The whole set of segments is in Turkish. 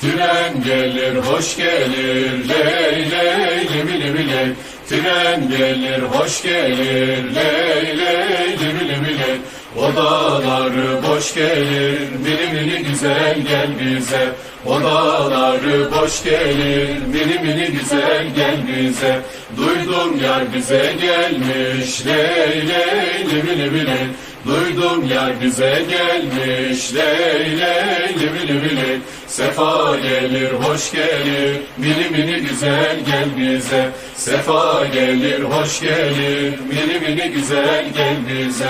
Tren gelir hoş gelir. Ley ley limi limi ley. Tren gelir hoş gelir. Ley ley limi limi ley. Odaları boş gelir. Mini mini güzel gel bize. Odaları boş gelir. Mini mini güzel gel bize. Duydum yar bize gelmiş. Ley ley limi limi ley Duydum yar bize gelmiş ley ley limi ley Sefa gelir hoş gelir mini mini güzel gel bize. Sefa gelir hoş gelir mini mini güzel gel bize.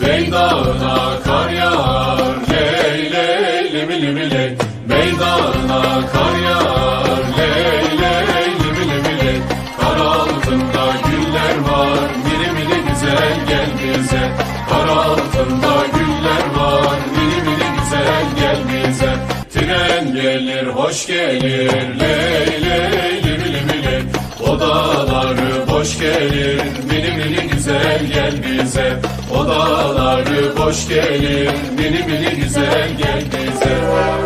Beydağına ley limi limi ley Beydağına kar yağar. Ley ley limi limi ley Kar altında güller var. Mini mini güzel gel bize. Kar altında güller var. Mini mini güzel gel bize. Tren gelir hoş gelir. Ley ley limi limi ley Odaları boş gelir. Mini mini güzel gel bize. Odaları boş gelir. Mini mini güzel gel bize